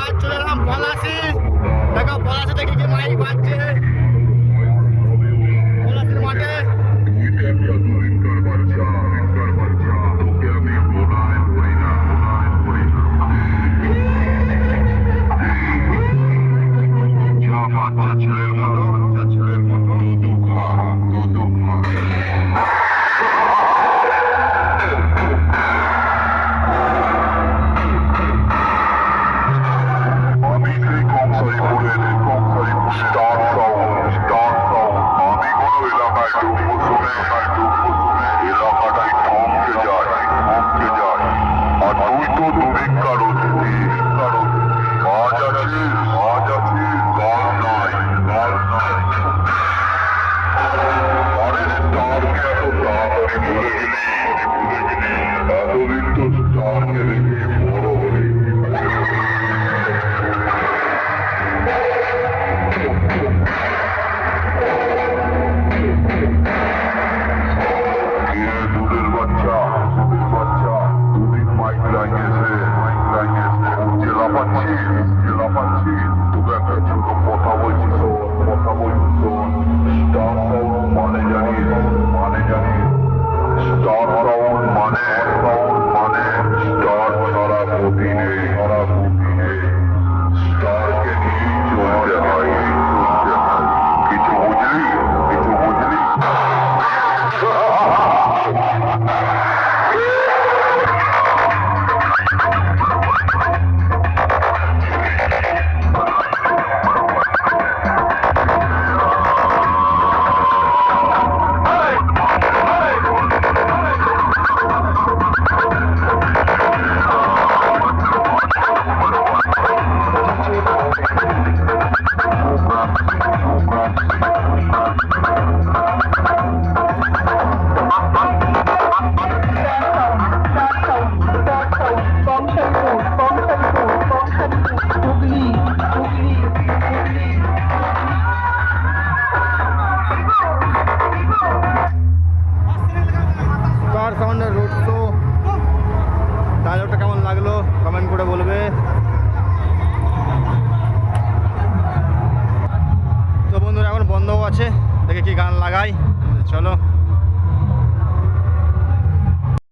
আর চলে এলাম পলাশি। দেখো ছেলের মতো ছেলের মতো গান লাগাই। চলো।